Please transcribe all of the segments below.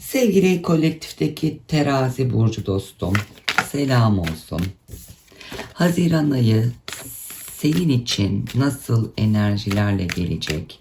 Sevgili kolektifteki terazi burcu dostum, selam olsun. Haziran ayı senin için nasıl enerjilerle gelecek?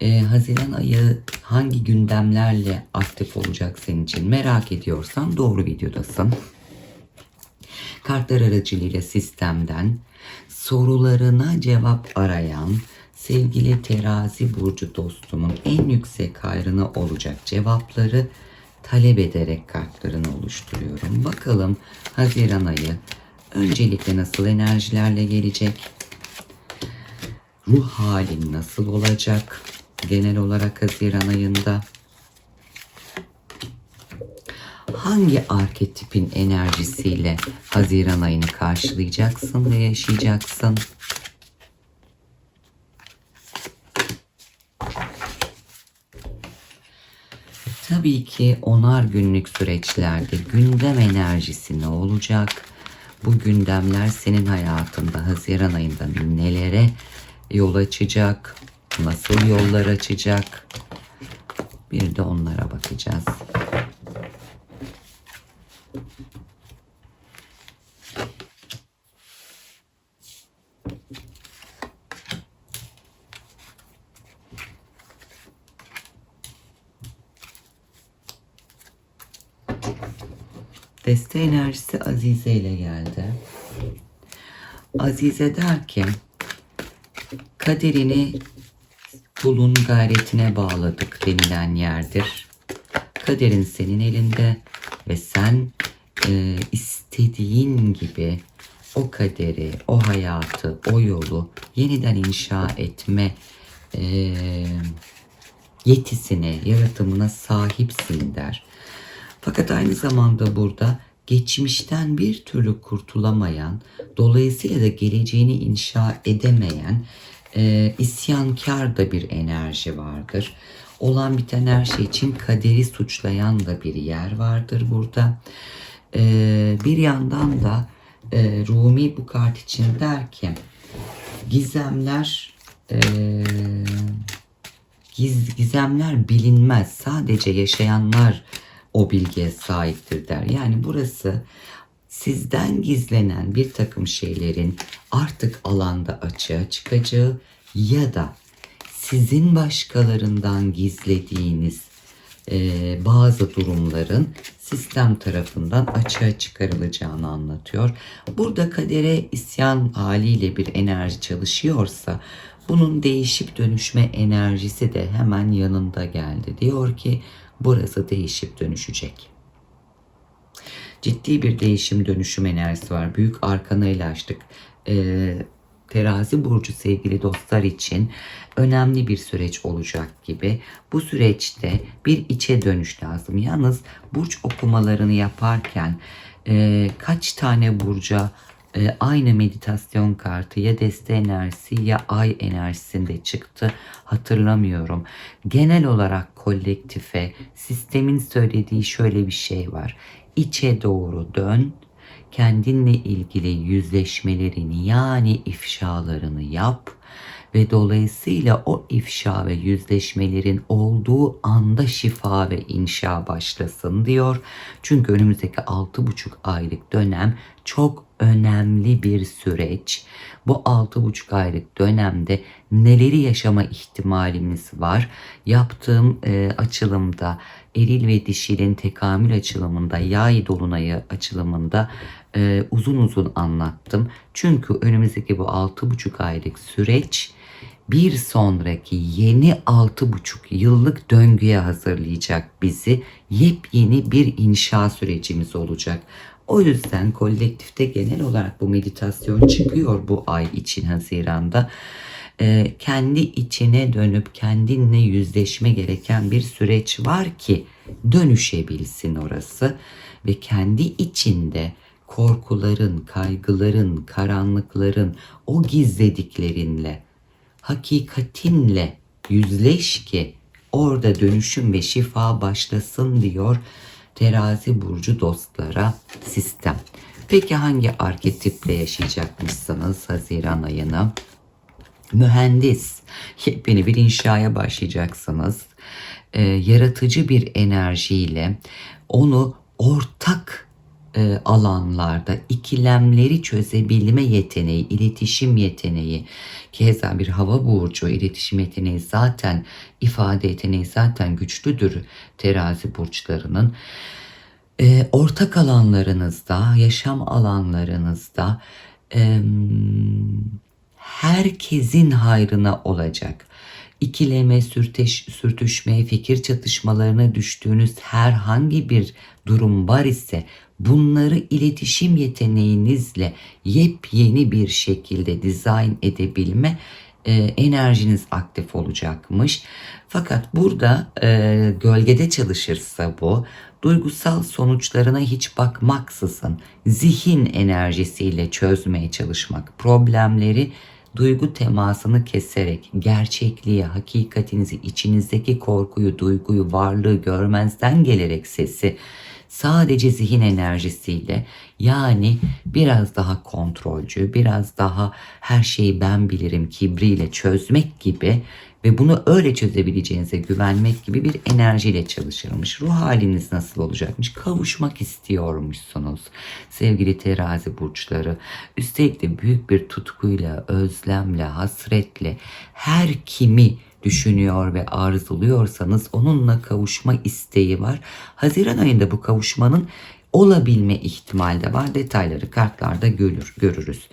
Ee, Haziran ayı hangi gündemlerle aktif olacak senin için merak ediyorsan doğru videodasın. Kartlar aracılığıyla sistemden sorularına cevap arayan sevgili terazi burcu dostumun en yüksek hayrına olacak cevapları talep ederek kartlarını oluşturuyorum. Bakalım Haziran ayı öncelikle nasıl enerjilerle gelecek? Ruh halin nasıl olacak? Genel olarak Haziran ayında hangi arketipin enerjisiyle Haziran ayını karşılayacaksın ve yaşayacaksın? Tabii ki onar günlük süreçlerde gündem enerjisi ne olacak? Bu gündemler senin hayatında Haziran ayında nelere yol açacak? Nasıl yollar açacak? Bir de onlara bakacağız. Deste enerjisi Azize ile geldi. Azize der ki kaderini kulun gayretine bağladık denilen yerdir. Kaderin senin elinde ve sen e, istediğin gibi o kaderi, o hayatı, o yolu yeniden inşa etme e, yetisine, yaratımına sahipsin der. Fakat aynı zamanda burada geçmişten bir türlü kurtulamayan, dolayısıyla da geleceğini inşa edemeyen, e, isyankar da bir enerji vardır. Olan biten her şey için kaderi suçlayan da bir yer vardır burada. E, bir yandan da e, Rumi bu kart için der ki, gizemler e, giz, gizemler bilinmez. Sadece yaşayanlar o bilgiye sahiptir der. Yani burası sizden gizlenen bir takım şeylerin artık alanda açığa çıkacağı ya da sizin başkalarından gizlediğiniz e, bazı durumların sistem tarafından açığa çıkarılacağını anlatıyor. Burada kadere isyan haliyle bir enerji çalışıyorsa bunun değişip dönüşme enerjisi de hemen yanında geldi. Diyor ki burası değişip dönüşecek. Ciddi bir değişim dönüşüm enerjisi var. Büyük arkanayla açtık. Ee, terazi burcu sevgili dostlar için önemli bir süreç olacak gibi. Bu süreçte bir içe dönüş lazım. Yalnız burç okumalarını yaparken e, kaç tane burca e, aynı meditasyon kartı ya deste enerjisi ya ay enerjisinde çıktı hatırlamıyorum. Genel olarak kolektife sistemin söylediği şöyle bir şey var. İçe doğru dön, kendinle ilgili yüzleşmelerini yani ifşalarını yap ve dolayısıyla o ifşa ve yüzleşmelerin olduğu anda şifa ve inşa başlasın diyor. Çünkü önümüzdeki 6,5 aylık dönem çok önemli bir süreç. Bu 6,5 aylık dönemde neleri yaşama ihtimalimiz var? Yaptığım e, açılımda eril ve dişilin tekamül açılımında, yay dolunayı açılımında e, uzun uzun anlattım. Çünkü önümüzdeki bu 6,5 aylık süreç bir sonraki yeni 6,5 yıllık döngüye hazırlayacak bizi. Yepyeni bir inşa sürecimiz olacak. O yüzden kolektifte genel olarak bu meditasyon çıkıyor bu ay için Haziran'da. Ee, kendi içine dönüp kendinle yüzleşme gereken bir süreç var ki dönüşebilsin orası ve kendi içinde korkuların, kaygıların, karanlıkların, o gizlediklerinle, hakikatinle yüzleş ki orada dönüşüm ve şifa başlasın diyor terazi burcu dostlara sistem. Peki hangi arketiple yaşayacakmışsınız Haziran ayını? Mühendis. Yepyeni bir inşaya başlayacaksınız. e, yaratıcı bir enerjiyle onu ortak e, alanlarda ikilemleri çözebilme yeteneği, iletişim yeteneği, keza bir hava burcu iletişim yeteneği zaten ifade yeteneği zaten güçlüdür terazi burçlarının. E, ortak alanlarınızda, yaşam alanlarınızda e, herkesin hayrına olacak ikileme, sürteş, sürtüşme, fikir çatışmalarına düştüğünüz herhangi bir durum var ise bunları iletişim yeteneğinizle yepyeni bir şekilde dizayn edebilme e, enerjiniz aktif olacakmış. Fakat burada e, gölgede çalışırsa bu duygusal sonuçlarına hiç bakmaksızın zihin enerjisiyle çözmeye çalışmak, problemleri duygu temasını keserek gerçekliği, hakikatinizi, içinizdeki korkuyu, duyguyu, varlığı görmezden gelerek sesi sadece zihin enerjisiyle yani biraz daha kontrolcü, biraz daha her şeyi ben bilirim kibriyle çözmek gibi ve bunu öyle çözebileceğinize güvenmek gibi bir enerjiyle çalışırmış. Ruh haliniz nasıl olacakmış? Kavuşmak istiyormuşsunuz sevgili terazi burçları. Üstelik de büyük bir tutkuyla, özlemle, hasretle her kimi düşünüyor ve arzuluyorsanız onunla kavuşma isteği var. Haziran ayında bu kavuşmanın olabilme ihtimali de var. Detayları kartlarda görür, görürüz.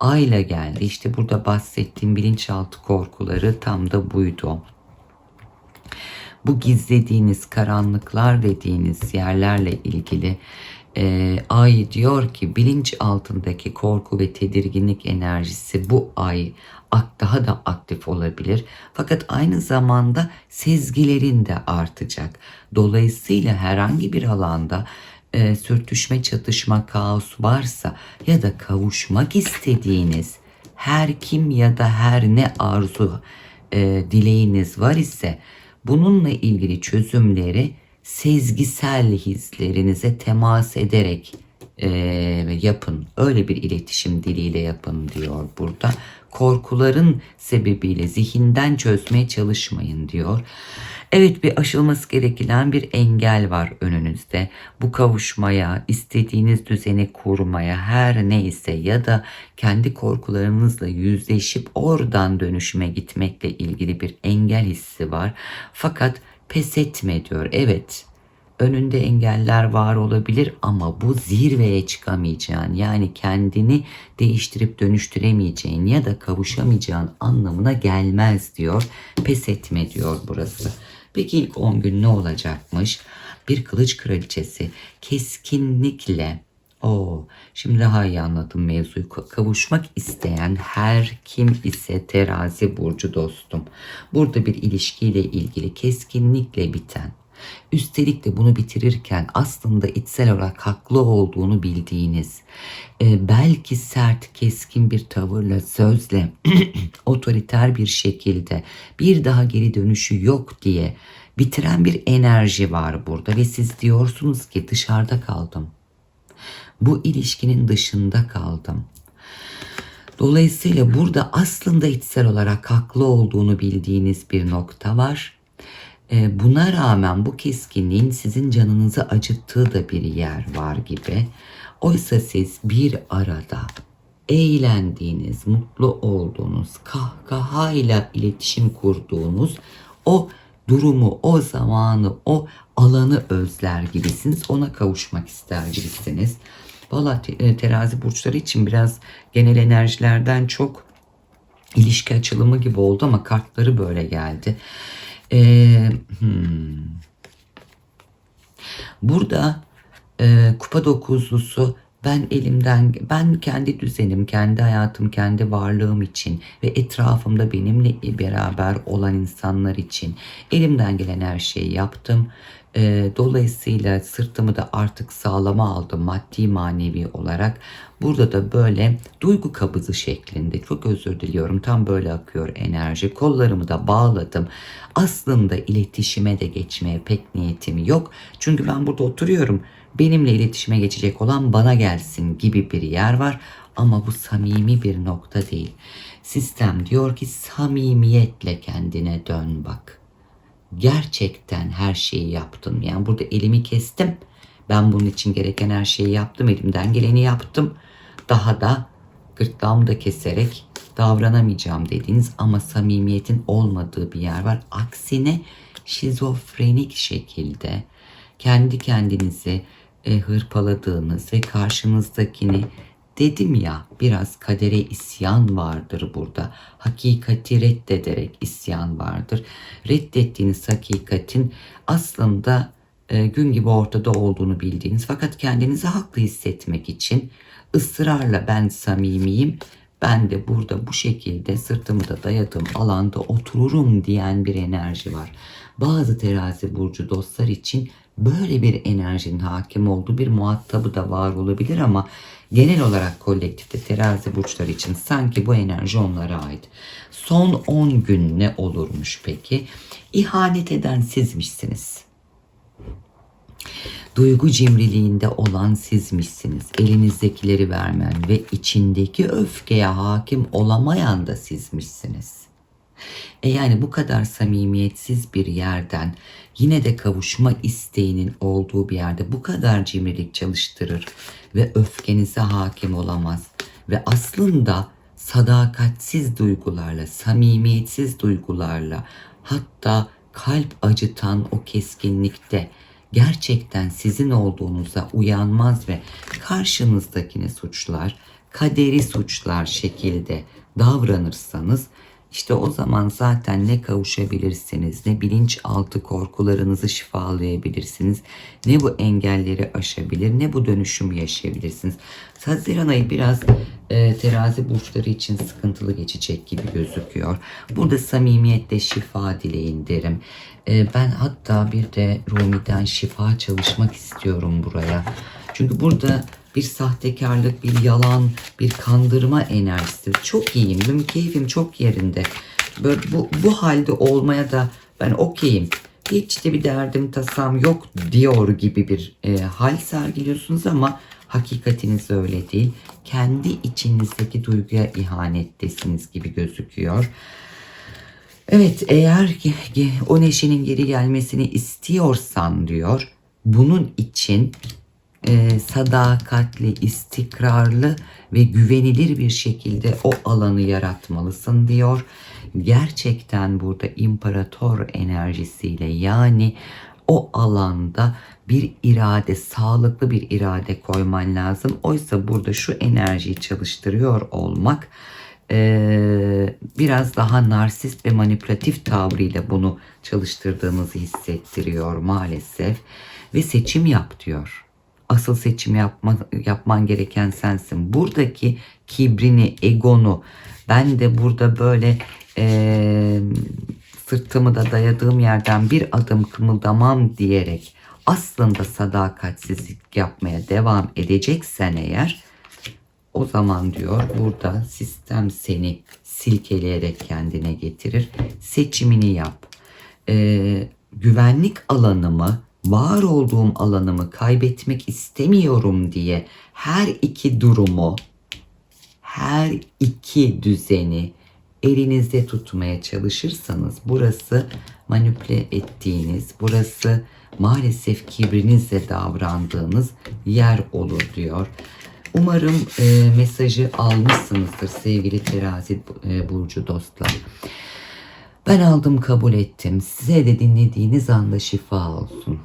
Ayla geldi. İşte burada bahsettiğim bilinçaltı korkuları tam da buydu. Bu gizlediğiniz karanlıklar dediğiniz yerlerle ilgili e, ay diyor ki bilinç altındaki korku ve tedirginlik enerjisi bu ay daha da aktif olabilir. Fakat aynı zamanda sezgilerin de artacak. Dolayısıyla herhangi bir alanda e, sürtüşme, çatışma, kaos varsa ya da kavuşmak istediğiniz her kim ya da her ne arzu, e, dileğiniz var ise bununla ilgili çözümleri sezgisel hislerinize temas ederek e, yapın. Öyle bir iletişim diliyle yapın diyor burada. Korkuların sebebiyle zihinden çözmeye çalışmayın diyor. Evet bir aşılması gereken bir engel var önünüzde. Bu kavuşmaya, istediğiniz düzeni kurmaya her neyse ya da kendi korkularınızla yüzleşip oradan dönüşüme gitmekle ilgili bir engel hissi var. Fakat pes etme diyor. Evet önünde engeller var olabilir ama bu zirveye çıkamayacağın yani kendini değiştirip dönüştüremeyeceğin ya da kavuşamayacağın anlamına gelmez diyor. Pes etme diyor burası. Peki ilk 10 gün ne olacakmış? Bir kılıç kraliçesi keskinlikle o şimdi daha iyi anladım mevzuyu. Kavuşmak isteyen her kim ise terazi burcu dostum. Burada bir ilişkiyle ilgili keskinlikle biten Üstelik de bunu bitirirken aslında içsel olarak haklı olduğunu bildiğiniz, e, belki sert, keskin bir tavırla, sözle, otoriter bir şekilde bir daha geri dönüşü yok diye bitiren bir enerji var burada ve siz diyorsunuz ki dışarıda kaldım. Bu ilişkinin dışında kaldım. Dolayısıyla burada aslında içsel olarak haklı olduğunu bildiğiniz bir nokta var e, buna rağmen bu keskinliğin sizin canınızı acıttığı da bir yer var gibi. Oysa siz bir arada eğlendiğiniz, mutlu olduğunuz, kahkahayla iletişim kurduğunuz o durumu, o zamanı, o alanı özler gibisiniz. Ona kavuşmak ister gibisiniz. Valla e, terazi burçları için biraz genel enerjilerden çok ilişki açılımı gibi oldu ama kartları böyle geldi. Ee, hmm. Burada e, kupa dokuzlusu ben elimden ben kendi düzenim, kendi hayatım, kendi varlığım için ve etrafımda benimle beraber olan insanlar için elimden gelen her şeyi yaptım. E, dolayısıyla sırtımı da artık sağlama aldım maddi manevi olarak. Burada da böyle duygu kabızı şeklinde çok özür diliyorum tam böyle akıyor enerji. Kollarımı da bağladım. Aslında iletişime de geçmeye pek niyetim yok. Çünkü ben burada oturuyorum. Benimle iletişime geçecek olan bana gelsin gibi bir yer var. Ama bu samimi bir nokta değil. Sistem diyor ki samimiyetle kendine dön bak gerçekten her şeyi yaptım. Yani burada elimi kestim. Ben bunun için gereken her şeyi yaptım. Elimden geleni yaptım. Daha da gırtlağımı da keserek davranamayacağım dediğiniz ama samimiyetin olmadığı bir yer var. Aksine şizofrenik şekilde kendi kendinizi e, hırpaladığınız ve karşınızdakini dedim ya biraz kadere isyan vardır burada. Hakikati reddederek isyan vardır. Reddettiğiniz hakikatin aslında e, gün gibi ortada olduğunu bildiğiniz fakat kendinizi haklı hissetmek için ısrarla ben samimiyim ben de burada bu şekilde sırtımı da dayadığım alanda otururum diyen bir enerji var. Bazı terazi burcu dostlar için böyle bir enerjinin hakim olduğu bir muhatabı da var olabilir ama genel olarak kolektifte terazi burçları için sanki bu enerji onlara ait. Son 10 gün ne olurmuş peki? İhanet eden sizmişsiniz. Duygu cimriliğinde olan sizmişsiniz. Elinizdekileri vermen ve içindeki öfkeye hakim olamayan da sizmişsiniz. E yani bu kadar samimiyetsiz bir yerden yine de kavuşma isteğinin olduğu bir yerde bu kadar cimrilik çalıştırır ve öfkenize hakim olamaz. Ve aslında sadakatsiz duygularla, samimiyetsiz duygularla hatta kalp acıtan o keskinlikte gerçekten sizin olduğunuza uyanmaz ve karşınızdakini suçlar, kaderi suçlar şekilde davranırsanız işte o zaman zaten ne kavuşabilirsiniz, ne bilinçaltı korkularınızı şifalayabilirsiniz, ne bu engelleri aşabilir, ne bu dönüşüm yaşayabilirsiniz. Haziran ayı biraz e, terazi burçları için sıkıntılı geçecek gibi gözüküyor. Burada samimiyetle şifa dileyin derim. E, ben hatta bir de Rumi'den şifa çalışmak istiyorum buraya. Çünkü burada bir sahtekarlık, bir yalan, bir kandırma enerjisi. Çok iyiyim, benim keyfim çok yerinde. Böyle bu, bu halde olmaya da ben okeyim. Hiç de bir derdim tasam yok diyor gibi bir e, hal sergiliyorsunuz ama hakikatiniz öyle değil. Kendi içinizdeki duyguya ihanettesiniz gibi gözüküyor. Evet eğer ki o neşenin geri gelmesini istiyorsan diyor bunun için e, sadakatli, istikrarlı ve güvenilir bir şekilde o alanı yaratmalısın diyor. Gerçekten burada imparator enerjisiyle yani o alanda bir irade, sağlıklı bir irade koyman lazım. Oysa burada şu enerjiyi çalıştırıyor olmak e, biraz daha narsist ve manipülatif tavrıyla bunu çalıştırdığınızı hissettiriyor maalesef. Ve seçim yap diyor asıl seçim yapma, yapman gereken sensin. Buradaki kibrini, egonu ben de burada böyle e, sırtımı da dayadığım yerden bir adım kımıldamam diyerek aslında sadakatsizlik yapmaya devam edeceksen eğer o zaman diyor burada sistem seni silkeleyerek kendine getirir. Seçimini yap. Ee, güvenlik alanımı var olduğum alanımı kaybetmek istemiyorum diye her iki durumu, her iki düzeni elinizde tutmaya çalışırsanız burası manipüle ettiğiniz, burası maalesef kibrinizle davrandığınız yer olur diyor. Umarım e, mesajı almışsınızdır sevgili terazi e, burcu dostlar. Ben aldım kabul ettim. Size de dinlediğiniz anda şifa olsun.